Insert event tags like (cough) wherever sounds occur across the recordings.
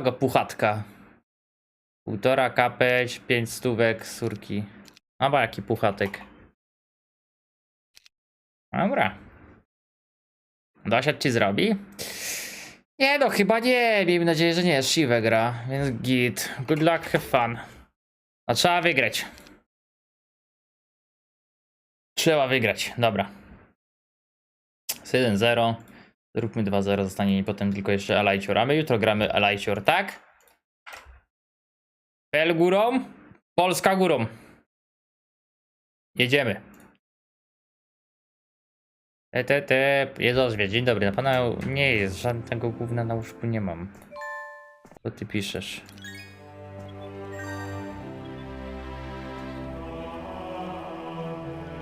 go puchatka. Półtora kapeć, pięć stówek, surki. Aba jaki puchatek. Dobra. Dosiad ci zrobi? Nie no, chyba nie. Miejmy nadzieję, że nie siwe gra, więc git. Good luck, have fun. A trzeba wygrać. Trzeba wygrać, dobra. Z 1-0. Zróbmy 2-0, zostanie mi potem tylko jeszcze Alajcior. A my jutro gramy Alajcior, tak? PL górą, Polska górą. Jedziemy. Te, Jezozwie, dzień dobry. Na pana nie jest, żadnego gówna na łóżku nie mam. Co ty piszesz?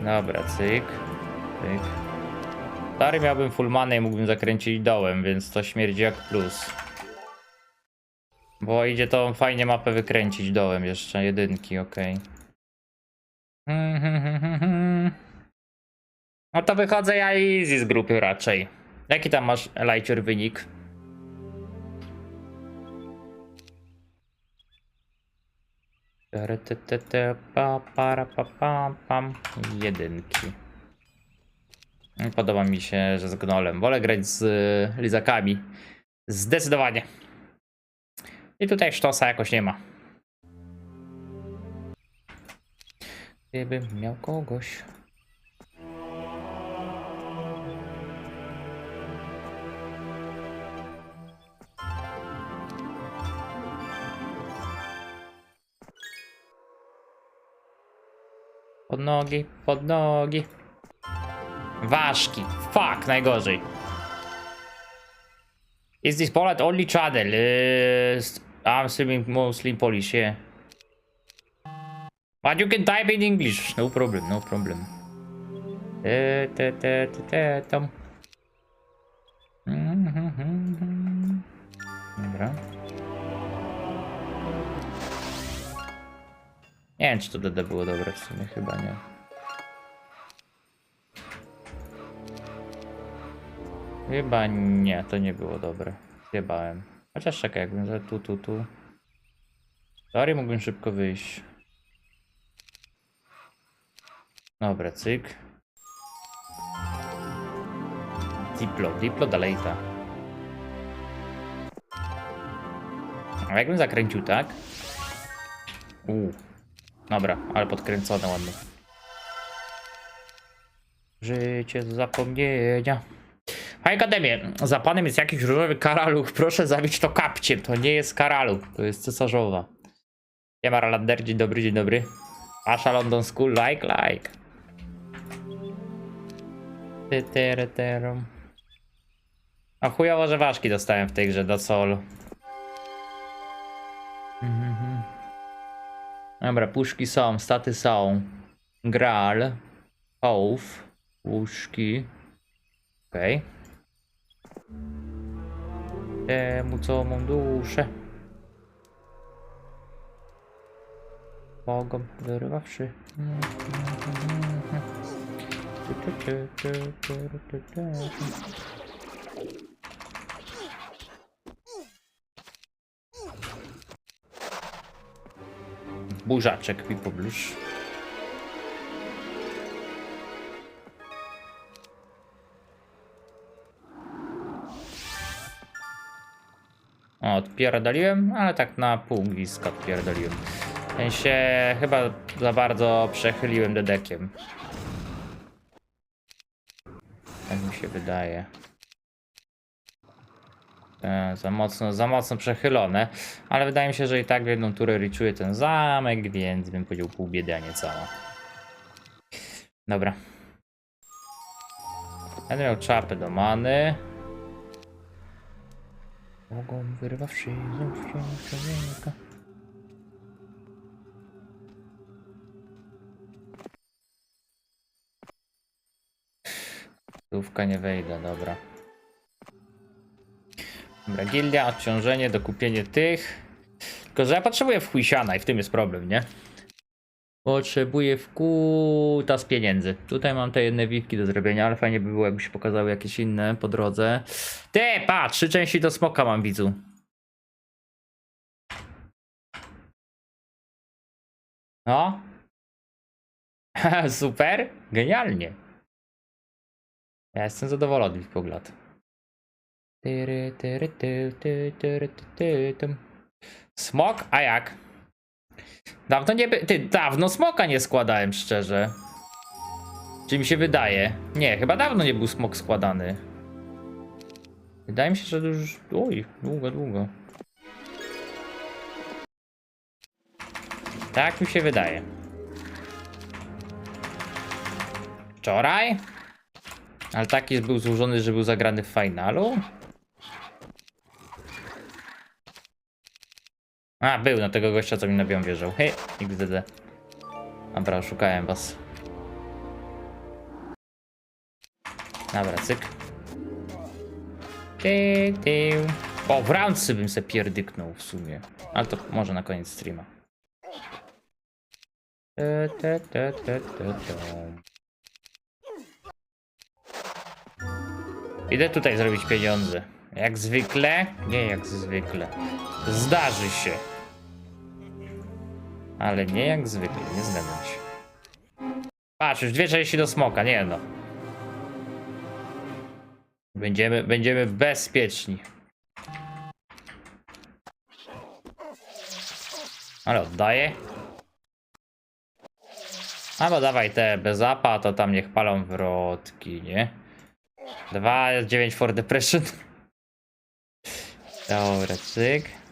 Dobra, cyk, cyk. Stary miałbym full money i mógłbym zakręcić dołem, więc to śmierdzi jak plus. Bo idzie to fajnie mapę wykręcić dołem jeszcze, jedynki, okej. (laughs) No to wychodzę ja easy z grupy raczej. Jaki tam masz Elijcior wynik? Jedynki. Podoba mi się, że z Gnolem. Wolę grać z y, Lizakami. Zdecydowanie. I tutaj sztosa jakoś nie ma. Gdybym miał kogoś. Pod nogi, pod nogi. Ważki. Fuck, najgorzej. Is this Poland only channel? Uh, I'm streaming mostly in Polish, yeah. But you can type in English, no problem, no problem. Te, te, te, te, te, tam. Mhm, Dobra. Nie wiem, czy to DD było dobre w sumie, chyba nie. Chyba nie, to nie było dobre. Zjebałem. Chociaż czekaj, jakbym za tu, tu, tu. Sorry, mógłbym szybko wyjść. Dobra, cyk. Diplo, Diplo dalej ta. A jakbym zakręcił tak? Uuu. Dobra, ale podkręcone ładnie. Życie z zapomnienia. Panie za panem jest jakiś różowy karaluch. Proszę zabić to kapciem. To nie jest karaluch, to jest cesarzowa. Siema Ralander, dzień dobry, dzień dobry. Asha London School, like, like. Tytereterum. A chujowo, że ważki dostałem w tej grze do sol. Mhm. Dobra, puszki są, staty są. Gral. Ołów. Łóżki. Okej. Temu co mam duszę. Bogom wyrwawszy. Burzaczek mi poblusz. Odpierdoliłem, ale tak na pół blisko odpierdoliłem. W sensie chyba za bardzo przechyliłem dedekiem. Tak mi się wydaje. E, za mocno, za mocno przechylone, ale wydaje mi się, że i tak w jedną turę ryczuje ten zamek, więc bym powiedział pół biedy, a nie cała. Dobra. Będę miał czapę do many. Mogą wyrwawszy znów człowieka. Słówka nie wejdę, dobra. Dobra, gildia, odciążenie, dokupienie tych. Tylko, że ja potrzebuję w chuj siana i w tym jest problem, nie? Potrzebuję wkuta z pieniędzy. Tutaj mam te jedne wilki do zrobienia, ale fajnie by było, jakby się pokazały jakieś inne po drodze. Te, pa! Trzy części do smoka mam, widzu. No. Super. Genialnie. Ja jestem zadowolony z pogląd. Smok, a jak? Dawno nie. Ty, dawno smoka nie składałem, szczerze. Czy mi się wydaje? Nie, chyba dawno nie był smok składany. Wydaje mi się, że już... Oj, długo, długo. Tak mi się wydaje. Wczoraj? Ale taki był złożony, że był zagrany w finalu? A, był na tego gościa, co mi na bią wierzył. Hej, XDD. Dobra, szukałem was. Dobra, cyk. O, w bym se pierdyknął w sumie. Ale to może na koniec streama. Idę tutaj zrobić pieniądze. Jak zwykle? Nie jak zwykle. Zdarzy się. Ale nie jak zwykle, nie zgadzam się. Patrz, już dwie części do smoka, nie no. Będziemy, będziemy bezpieczni. Ale oddaję. Albo dawaj te bez apa, to tam niech palą wrotki, nie? 2, 9 for depression. (laughs) Dobra, cyk.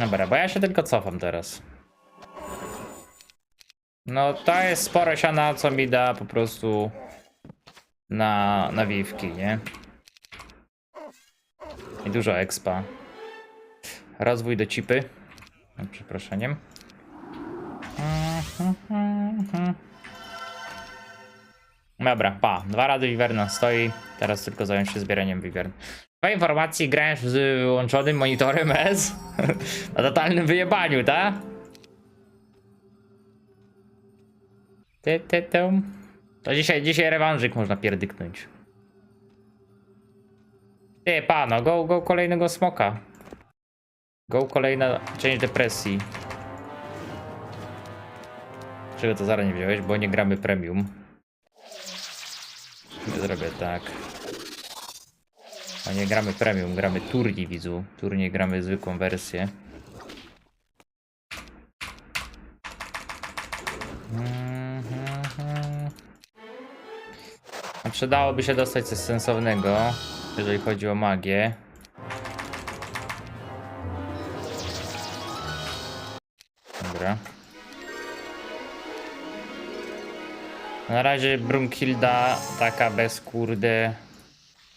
Dobra, bo ja się tylko cofam teraz. No to jest sporo siana, co mi da po prostu na nawiwki, nie? I dużo expa. Rozwój do cipy. No, Przeproszeniem. Dobra, pa. Dwa razy Wiverna stoi. Teraz tylko zająć się zbieraniem Wivern. Po informacji grałem z wyłączonym monitorem S. (laughs) Na totalnym wyjebaniu, tak? Ty. To dzisiaj, dzisiaj rewanżyk można pierdyknąć. Ty, pano, go, go kolejnego smoka. Go kolejna część depresji. Czego to zaraz nie wziąłeś, bo nie gramy premium. Zrobię tak. A nie gramy premium, gramy turniej widzu. Turniej gramy zwykłą wersję. A Przydałoby się dostać coś sensownego, jeżeli chodzi o magię. Na razie Brunhilda taka bez kurde.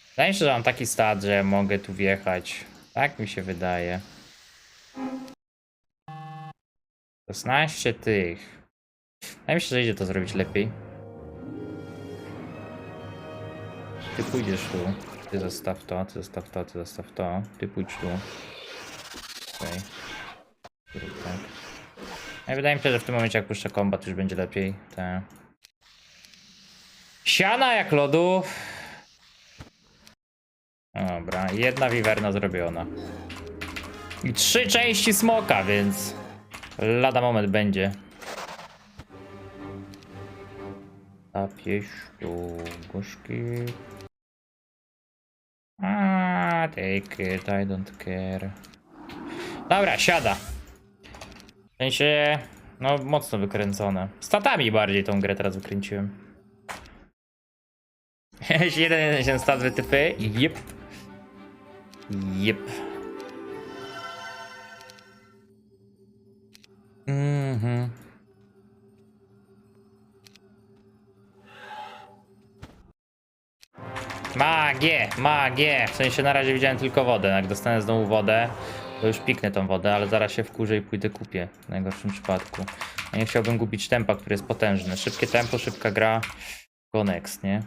Wydaje mi się, że mam taki stat, że mogę tu wjechać. Tak mi się wydaje. 16 tych. Wydaje mi się, że idzie to zrobić lepiej. Ty pójdziesz tu. Ty zostaw to, ty zostaw to, ty zostaw to. Ty pójdź tu. Okej. Zrób tak. No i wydaje mi się, że w tym momencie jak puszczę kombat już będzie lepiej. Te. Siana jak lodu. Dobra, jedna wiwerna zrobiona. I trzy części smoka, więc lada moment będzie. A pieś tu gorzki. Take it, I don't care. Dobra, siada. W sensie, no mocno wykręcone. Statami bardziej tą grę teraz wykręciłem. Jeden, jeden się stat wytypy. Jep. Jep. Mhm. Magię, magię. W sensie na razie widziałem tylko wodę. Jak dostanę znowu wodę, to już piknę tą wodę, ale zaraz się wkurzę i pójdę kupię. W najgorszym przypadku. A nie chciałbym gubić tempa, który jest potężny. Szybkie tempo, szybka gra. Go next, nie?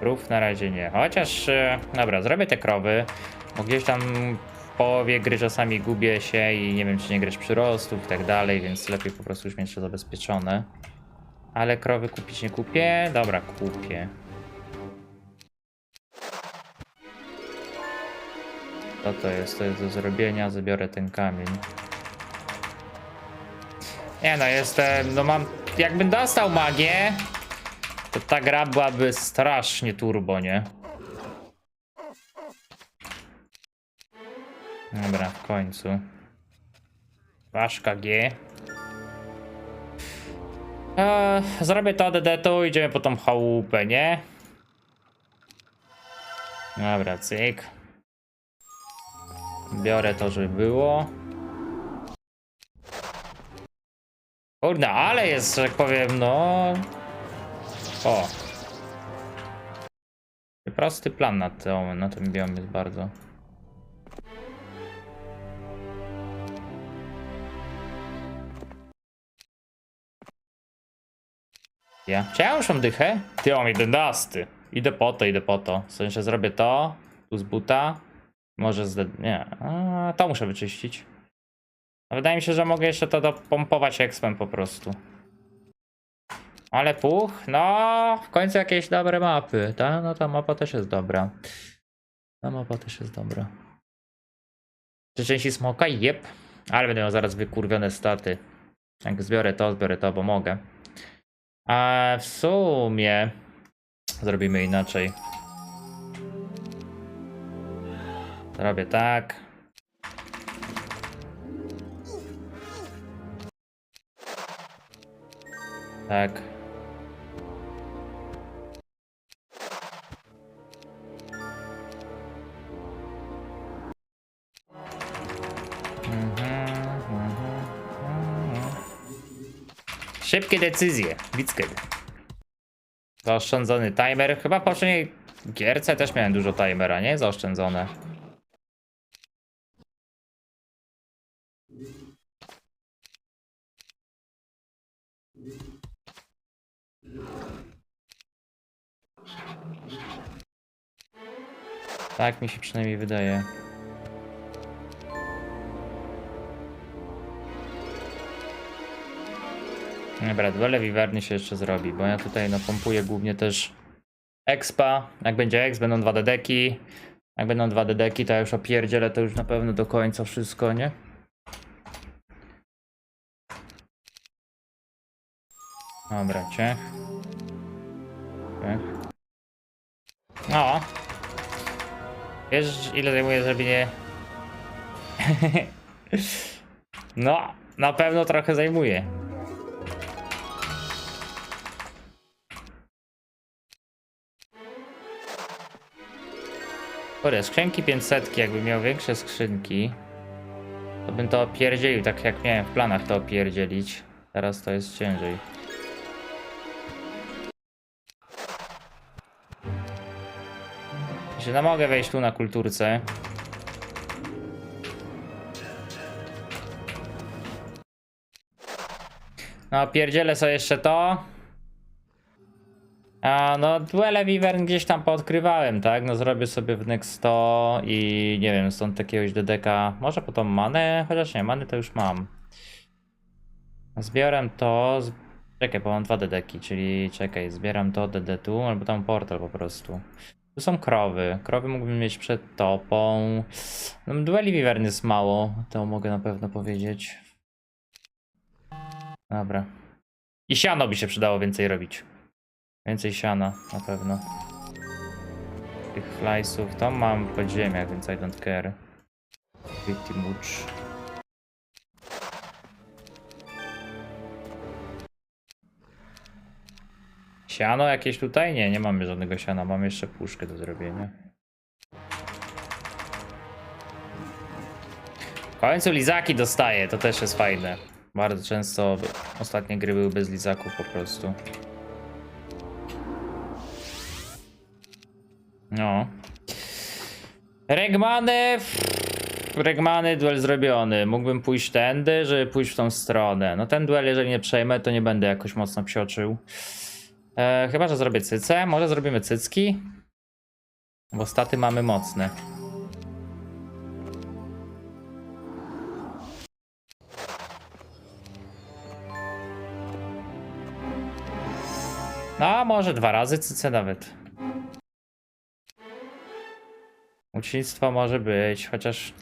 Rów na razie nie. Chociaż, e, dobra, zrobię te krowy. Bo gdzieś tam połowie gry czasami gubię się i nie wiem, czy nie grać przyrostów i tak dalej, więc lepiej po prostu już mieć to zabezpieczone. Ale krowy kupić nie kupię? Dobra, kupię. Co to jest? To jest do zrobienia, zabiorę ten kamień. Nie no, jestem, no mam, jakbym dostał magię, to ta gra byłaby strasznie turbo, nie? Dobra, w końcu. Ważka G. Eee, zrobię to ADD tu, idziemy po tą chałupę, nie? Dobra, cyk. Biorę to, żeby było. Kurde, ale jest, że tak powiem, no... O. Prosty plan na, to, na tym biom jest bardzo. Ja. Czy ja już mam dychę? Ty, mam 11. Idę po to, idę po to. W sensie zrobię to, tu z buta. Może z... nie. A, to muszę wyczyścić. No, Wydaje mi się, że mogę jeszcze to dopompować expem po prostu. Ale puch, no w końcu jakieś dobre mapy, tak? No ta mapa też jest dobra. Ta mapa też jest dobra. Czy części smoka? Jep. Ale będę miał zaraz wykurwione staty. Jak zbiorę to, zbiorę to, bo mogę. A w sumie zrobimy inaczej. Zrobię tak. Tak. Szybkie decyzje. Witzked. Zaoszczędzony timer. Chyba w poprzedniej gierce też miałem dużo timera, nie? Zaoszczędzone. Tak mi się przynajmniej wydaje. Dobra, duele wiwerny się jeszcze zrobi, bo ja tutaj napompuję głównie też expa. Jak będzie exp, będą dwa dedeki. Jak będą dwa dedeki, to ja już opierdzielę to już na pewno do końca wszystko, nie? Dobra, ciech. Ciech. No. Wiesz, ile zajmuje zrobienie... (laughs) no, na pewno trochę zajmuje. Kurde, skrzynki 500, jakby miał większe skrzynki, to bym to opierdzielił, tak jak miałem w planach to opierdzielić. Teraz to jest ciężej. Że no mogę wejść tu na kulturce. No, pierdzielę sobie jeszcze to. A no, duele Vivern gdzieś tam poodkrywałem, tak? No zrobię sobie w Next 100 i nie wiem, stąd jakiegoś DDK. Może po tą manę? Chociaż nie, many to już mam. Zbieram to. Z... Czekaj, bo mam dwa DDki, czyli czekaj, zbieram to DD tu, albo tam portal po prostu. Tu są krowy. Krowy mógłbym mieć przed topą. No, dueli Vivern jest mało, to mogę na pewno powiedzieć. Dobra. I siano by się przydało więcej robić. Więcej siana, na pewno. Tych flysów, to mam w podziemiach, więc I don't care. Pretty much. Siano jakieś tutaj? Nie, nie mamy żadnego siana, mam jeszcze puszkę do zrobienia. W końcu lizaki dostaję, to też jest fajne. Bardzo często ostatnie gry były bez lizaków po prostu. No. Regmany. Regmany, duel zrobiony. Mógłbym pójść tędy, żeby pójść w tą stronę. No ten duel, jeżeli nie przejmę, to nie będę jakoś mocno psioczył. E, chyba, że zrobię cycę. Może zrobimy cycki? Bo staty mamy mocne. No, może dwa razy cycę nawet. Ucznictwo może być, chociaż...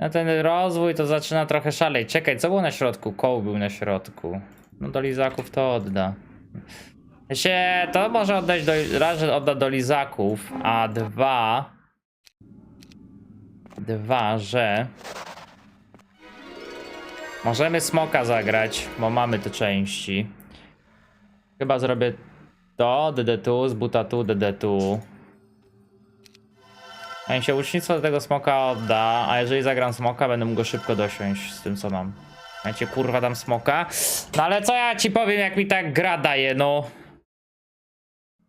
No ten rozwój to zaczyna trochę szaleć. Czekaj, co było na środku? Koł był na środku. No do lizaków to odda. się to może oddać do, raz, że odda do lizaków, a dwa... Dwa, że... Możemy smoka zagrać, bo mamy te części. Chyba zrobię to, DD tu, z buta tu, DD tu. A mi się ucznictwo do tego smoka odda, a jeżeli zagram smoka, będę mógł go szybko dosiąść z tym co mam. Ja cię kurwa dam smoka. No ale co ja ci powiem, jak mi tak gra daje, no.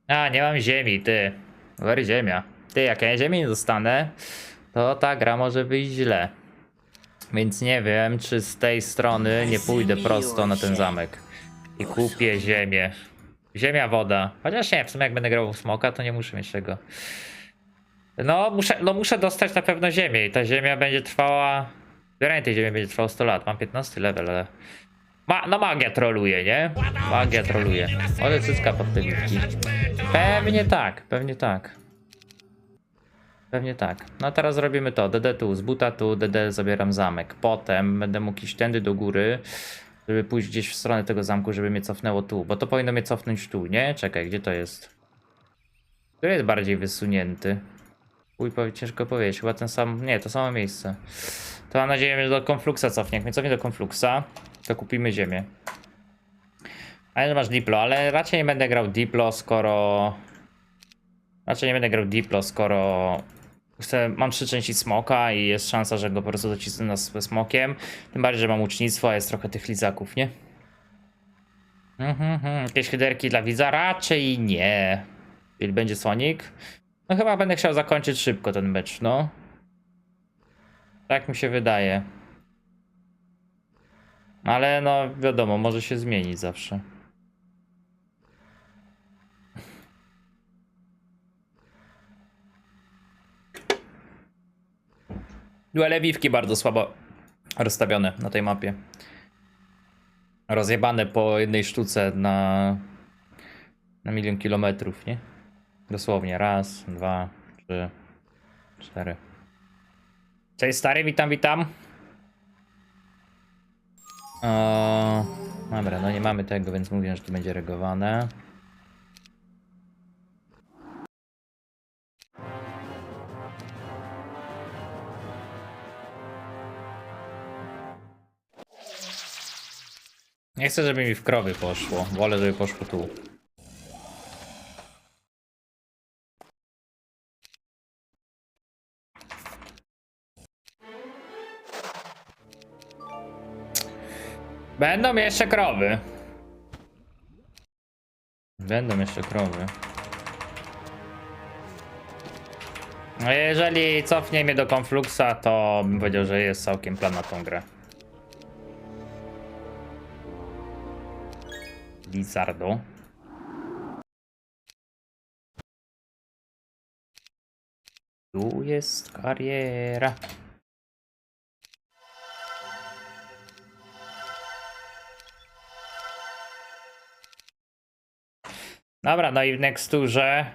A, nie mam ziemi, ty. Wery ziemia. Ty, jak ja ziemi nie dostanę, to ta gra może wyjść źle. Więc nie wiem, czy z tej strony nie pójdę prosto na ten zamek. I kupię ziemię. Ziemia, woda. Chociaż nie, w sumie jak będę grał w smoka, to nie muszę mieć tego. No muszę, no muszę dostać na pewno ziemię i ta ziemia będzie trwała... Zbieranie tej ziemi będzie trwało 100 lat. Mam 15 level, ale... Ma, no magia troluje, nie? Magia troluje. Ale cycka pod te. Pewnie tak, pewnie tak. Pewnie tak. No teraz robimy to. DD tu, z buta tu, DD zabieram zamek. Potem będę mógł iść tędy do góry, żeby pójść gdzieś w stronę tego zamku, żeby mnie cofnęło tu. Bo to powinno mnie cofnąć tu, nie? Czekaj, gdzie to jest? Który jest bardziej wysunięty? Uj, powie- ciężko powiedzieć. Chyba ten sam... Nie, to samo miejsce. To mam nadzieję, że do Konfluxa cofnie. Jak mnie cofnie do Konfluxa, to kupimy ziemię. A że masz Diplo, ale raczej nie będę grał Diplo, skoro... Raczej nie będę grał Diplo, skoro... Chcę, mam trzy części smoka i jest szansa, że go po prostu docisnę na z smokiem. Tym bardziej, że mam ucznictwo, a jest trochę tych lizaków, nie? Mhm, mhm. Jakieś hyderki dla widza? Raczej nie. Czyli będzie Sonic? No chyba będę chciał zakończyć szybko ten mecz, no. Tak mi się wydaje. Ale no wiadomo, może się zmienić zawsze. Duele wiwki bardzo słabo rozstawione na tej mapie. Rozjebane po jednej sztuce na, na milion kilometrów, nie? Dosłownie. Raz, dwa, trzy, cztery. Cześć stary, witam, witam. O, dobra, no nie mamy tego, więc mówię, że tu będzie regowane. Nie chcę, żeby mi w krowy poszło. Wolę, żeby poszło tu. Będą jeszcze krowy. Będą jeszcze krowy. No jeżeli cofnie mnie do Konfluxa, to bym powiedział, że jest całkiem plan na tą grę. Lizardo. Tu jest kariera. Dobra, no i w nexturze.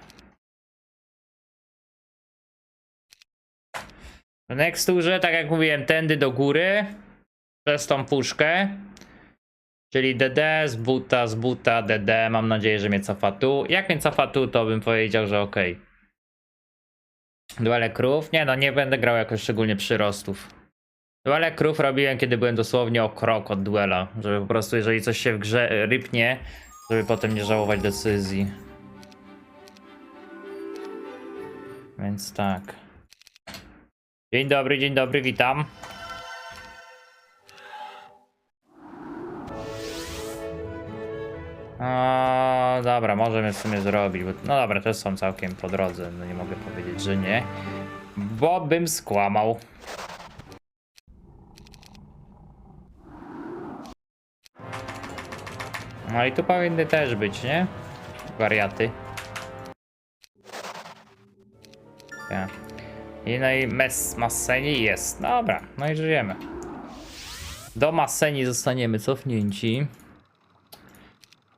W nexturze, tak jak mówiłem, tędy do góry. Przez tą puszkę. Czyli DD z buta, z buta, DD. Mam nadzieję, że mnie cofa tu. Jak mnie cofa tu, to bym powiedział, że ok. Duele krów? Nie no, nie będę grał jakoś szczególnie przyrostów. Duele krów robiłem, kiedy byłem dosłownie o krok od duela. Żeby po prostu, jeżeli coś się w grze rypnie, żeby potem nie żałować decyzji. Więc tak. Dzień dobry, dzień dobry, witam. O, dobra, możemy w sumie zrobić. Bo, no dobra, też są całkiem po drodze. No nie mogę powiedzieć, że nie. Bo bym skłamał. No i tu powinny też być, nie? Wariaty. Ja. I no i mes Masseni jest. Dobra, no i żyjemy. Do Masseni zostaniemy cofnięci.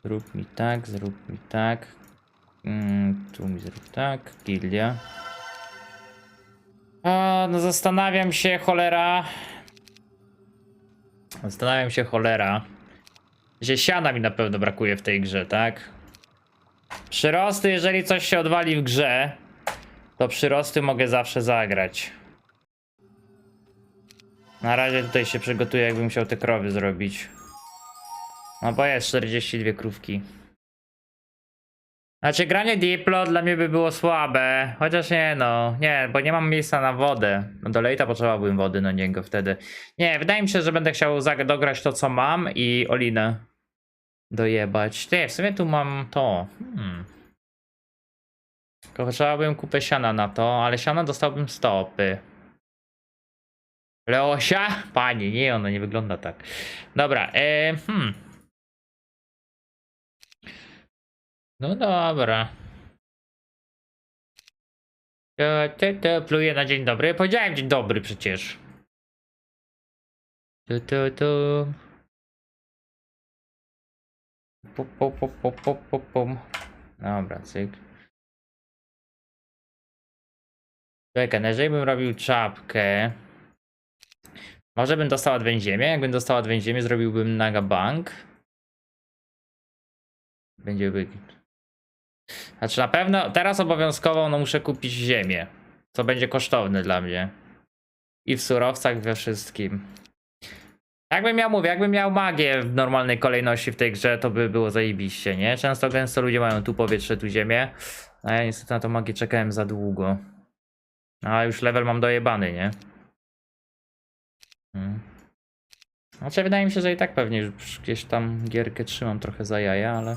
Zrób mi tak, zrób mi tak. Mm, tu mi zrób tak, gildia. A, no zastanawiam się, cholera. Zastanawiam się, cholera. Że siana mi na pewno brakuje w tej grze, tak? Przyrosty, jeżeli coś się odwali w grze, to przyrosty mogę zawsze zagrać. Na razie tutaj się przygotuję, jakbym chciał te krowy zrobić. No bo jest 42 krówki. Znaczy granie Diplo dla mnie by było słabe, chociaż nie no, nie, bo nie mam miejsca na wodę. No do lejta potrzebowałbym wody na niego wtedy. Nie, wydaje mi się, że będę chciał dograć to co mam i Olinę dojebać. Nie, w sumie tu mam to. Hmm. Potrzebowałbym kupę siana na to, ale siana dostałbym stopy. Leosia? Panie, nie, ona nie wygląda tak. Dobra, e, hmm. No dobra. To, to, to pluję na dzień dobry. Powiedziałem dzień dobry przecież. Tu, tu, tu. Pu, pu, pu, pu, pu, pu, pum. Dobra, cyk. Czekaj, no jeżeli bym robił czapkę. Może bym dostał adwęziemię. Jakbym dostał adwęziemię, zrobiłbym naga bank. Będzie. Znaczy na pewno teraz obowiązkowo no muszę kupić ziemię. Co będzie kosztowne dla mnie. I w surowcach we wszystkim. Jakbym miał, mówię, jakbym miał magię w normalnej kolejności w tej grze, to by było zajebiście, nie? Często gęsto ludzie mają tu powietrze, tu ziemię. A ja niestety na tą magię czekałem za długo. A już level mam dojebany, nie? Hmm. Znaczy wydaje mi się, że i tak pewnie już gdzieś tam gierkę trzymam trochę za jaja, ale...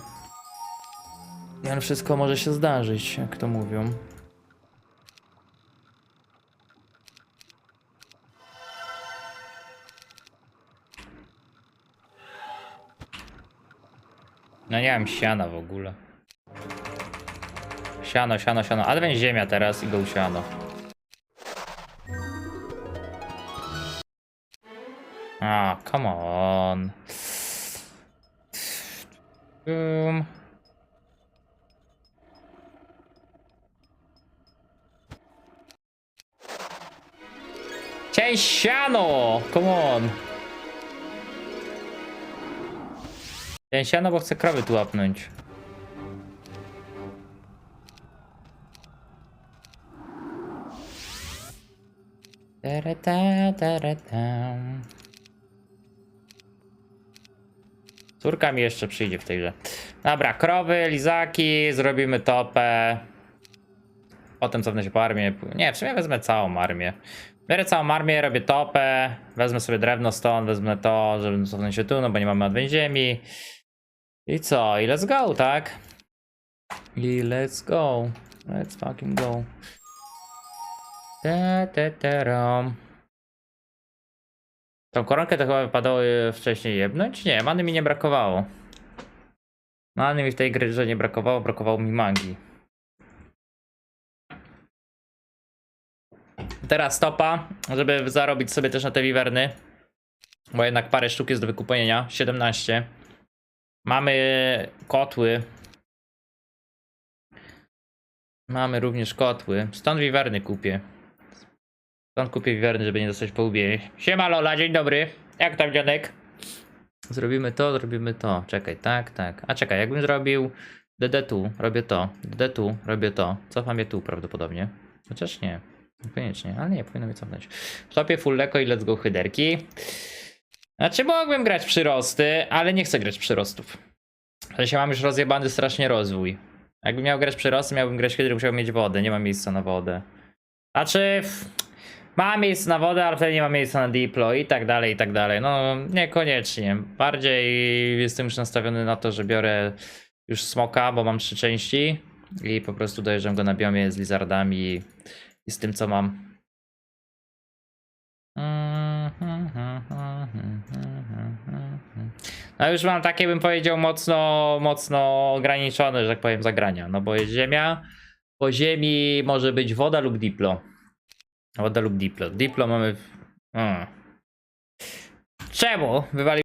Ale wszystko może się zdarzyć, jak to mówią. No nie mam siana w ogóle. Siano, siano, siano. Adwent ziemia teraz i go siano. A, come on. Um. Siano! Come on! Siano, bo chcę krowy tu łapnąć. Córka mi jeszcze przyjdzie w tej grze. Dobra, krowy, lizaki, zrobimy topę. Potem cofnę się po armię. Nie, w sumie wezmę całą armię. Biorę całą armię, robię topę, wezmę sobie drewno stąd, wezmę to, żeby cofnąć się tu, no bo nie mamy odwęź ziemi. I co? I let's go, tak? I let's go. Let's fucking go. Te, te, te, rom. Tą koronkę to chyba wypadało wcześniej jebnąć? Nie, many mi nie brakowało. Many mi w tej grze nie brakowało, brakowało mi magii. Teraz stopa, żeby zarobić sobie też na te wiwerny. Bo jednak parę sztuk jest do wykupienia. 17. Mamy kotły. Mamy również kotły. Stąd wiwerny kupię. Stąd kupię wiwerny, żeby nie dostać po łbie. Siema Lola, dzień dobry. Jak tam dziadek? Zrobimy to, zrobimy to. Czekaj, tak, tak. A czekaj, jakbym zrobił DD tu, robię to. DD tu, robię to. Cofam je tu prawdopodobnie. Chociaż nie. Koniecznie, ale nie, powinno mnie cofnąć. W topie full leko i let's go hyderki. Znaczy mogłem grać przyrosty, ale nie chcę grać przyrostów. W sensie mam już rozjebany strasznie rozwój. Jakbym miał grać przyrosty, miałbym grać kiedy musiał mieć wodę. Nie mam miejsca na wodę. Znaczy... Mam miejsce na wodę, ale wtedy nie ma miejsca na diplo i tak dalej, i tak dalej. No niekoniecznie. Bardziej jestem już nastawiony na to, że biorę już smoka, bo mam trzy części i po prostu dojeżdżam go na biomie z lizardami i z tym co mam. No już mam takie bym powiedział mocno, mocno ograniczone, że tak powiem, zagrania. No bo jest ziemia, po ziemi może być woda lub diplo. Woda lub diplo. Diplo mamy... w- Hmm. Czemu? Wywali